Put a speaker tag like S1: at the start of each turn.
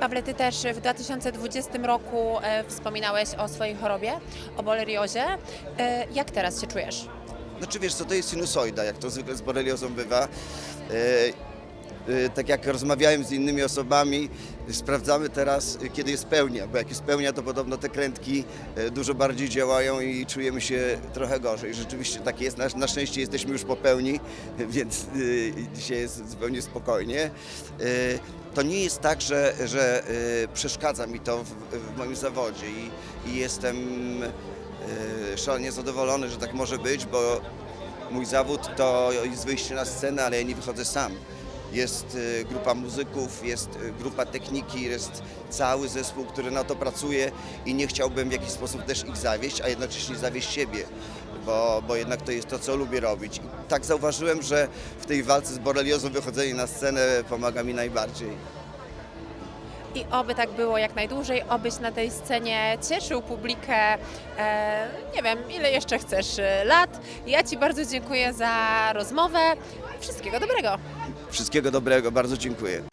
S1: Pawle, ty też w 2020 roku e, wspominałeś o swojej chorobie, o boleriozie. E, jak teraz się czujesz?
S2: Znaczy wiesz co, to jest sinusoida, jak to zwykle z boreliozą bywa. E, tak jak rozmawiałem z innymi osobami, sprawdzamy teraz, e, kiedy jest pełnia, bo jak jest pełnia, to podobno te krętki e, dużo bardziej działają i czujemy się trochę gorzej. Rzeczywiście tak jest, na, na szczęście jesteśmy już po pełni, więc dzisiaj jest zupełnie spokojnie. To nie jest tak, że, że przeszkadza mi to w, w moim zawodzie i, i jestem szalenie zadowolony, że tak może być, bo mój zawód to jest wyjście na scenę, ale ja nie wychodzę sam. Jest e, grupa muzyków, jest e, grupa techniki, jest cały zespół, który na to pracuje i nie chciałbym w jakiś sposób też ich zawieść, a jednocześnie zawieść siebie, bo, bo jednak to jest to, co lubię robić. I tak zauważyłem, że w tej walce z boreliozą wychodzenie na scenę pomaga mi najbardziej.
S1: I oby tak było jak najdłużej, obyś na tej scenie cieszył publikę, e, nie wiem, ile jeszcze chcesz e, lat. Ja Ci bardzo dziękuję za rozmowę. Wszystkiego dobrego.
S2: Wszystkiego dobrego, bardzo dziękuję.